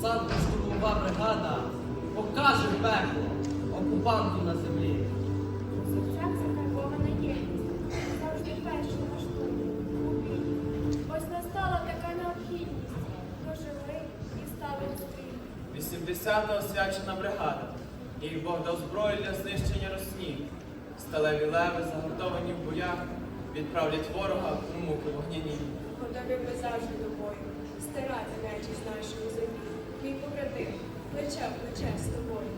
десантно-штурмова бригада покаже пекло окупанту на землі. У серцях закарбована єдність, завжди перші наш у бій. Ось настала така необхідність, дожили і стали стрій. 80-та освячена бригада. Їй Бог дав зброю для знищення росні. Сталеві леви, заготовані в боях, відправлять ворога у муки вогняні. Готові ми завжди до бою, стирати нечість нашої землі. Мій побратим, плече в плече з тобою,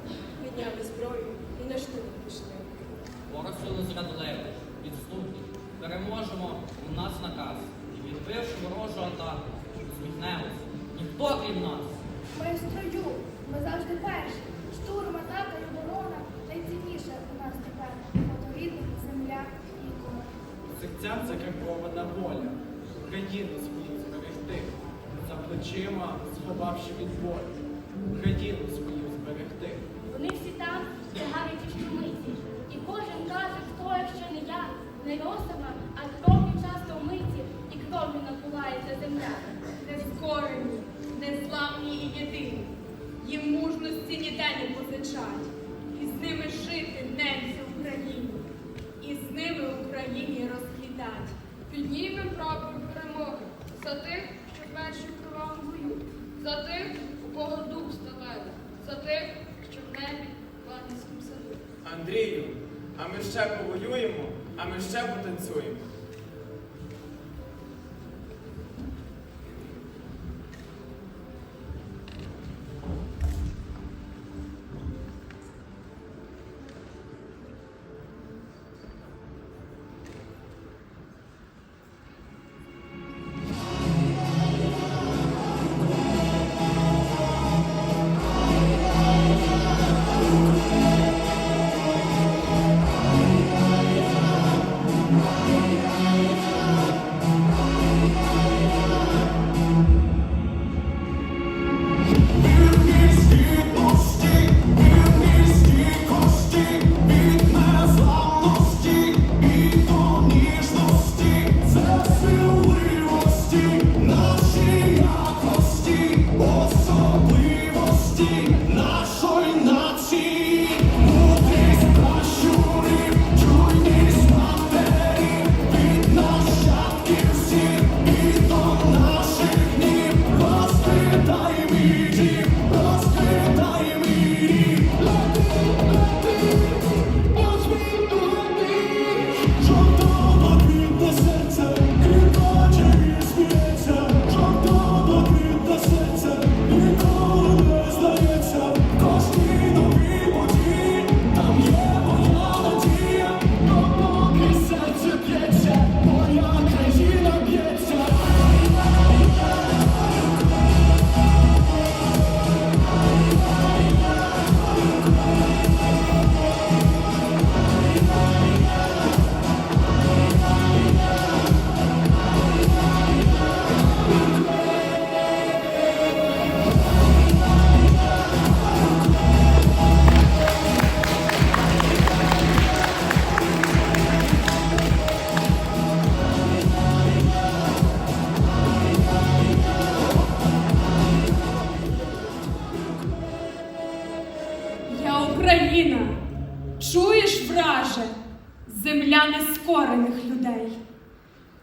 підняли зброю і на штурм пішли. Ворог сили зрадливий, підступний. Переможемо у нас наказ. І відбивши ворожу атаку, усміхнемось. Ніхто крім нас. Ми в строю, ми завжди перші. Штурм, атака і оборона найцінніше у нас тепер. Фаворитна земля і ікона. Серцям закарбована воля, Україну свою зберегти, за плечима сховавши від болю, Україну свою зберегти. Вони всі там, де гарячі штурмиці. І кожен каже, хто, якщо не я, не росома, а кров'ю часто вмиті, і кров'ю напуває ця земля. нескорені, незламні і єдині. Їм мужності ніде не позичать. І з ними жити ненці Україні. І з ними Україні розквітать. Піднімем прапор перемоги за тих, що перші в за тих, у кого дух ставає, за тих, що в небі Ладницькому саду. Андрію, а ми ще повоюємо, а ми ще потанцюємо.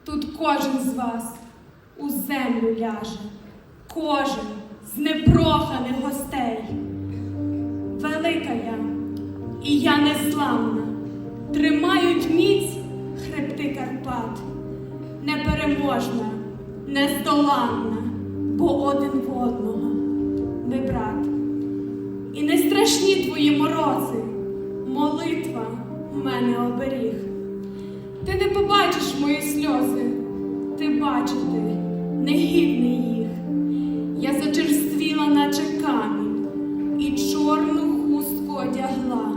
Тут кожен з вас у землю ляже, кожен з непроханих гостей. Велика я, і я незламна, тримають міць хребти Карпат, непереможна, нездоланна, бо один в одного ми брат. І не страшні твої морози, молитва в мене оберіг. Ти не побачиш мої сльози, ти бачити негідний їх. Я зачерствіла, наче камінь, і чорну хустку одягла,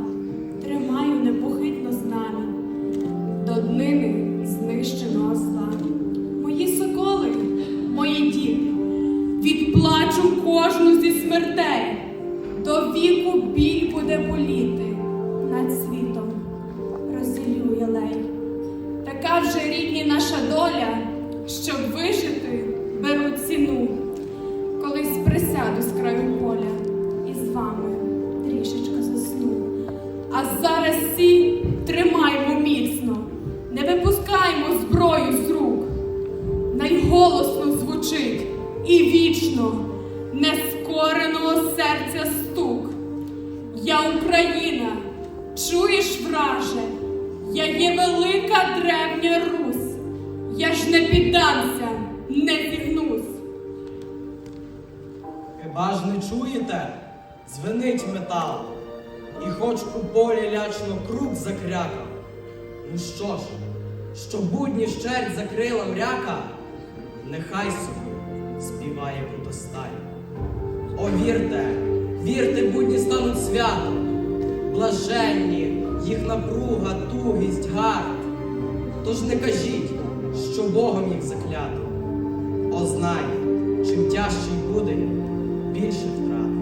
тримаю непохитно знамінь до днини знищеного зла. Мої соколи, мої діти, відплачу кожну зі смертей. До віку біль буде боліти така вже рідні наша доля, щоб вижити беру ціну, колись присяду з краю поля і з вами трішечко засну. А зараз всі тримаймо міцно, не випускаймо зброю з рук, найголосно звучить і вічно нескореного серця стук. Я Україна, чуєш, враже я є велика древня Русь. Я ж не піддамся, не зігнусь. Хіба ж не чуєте? Звенить метал. І хоч у полі лячно круг закрякав. Ну що ж, що будні щерть закрила мряка, нехай собі співає кутостай. О, вірте, вірте, будні стануть святом, блаженні, їх напруга, тугість, гард. Тож не кажіть, що Богом їх заклято. ознай, знай, чим тяжчий буде, більше втрат.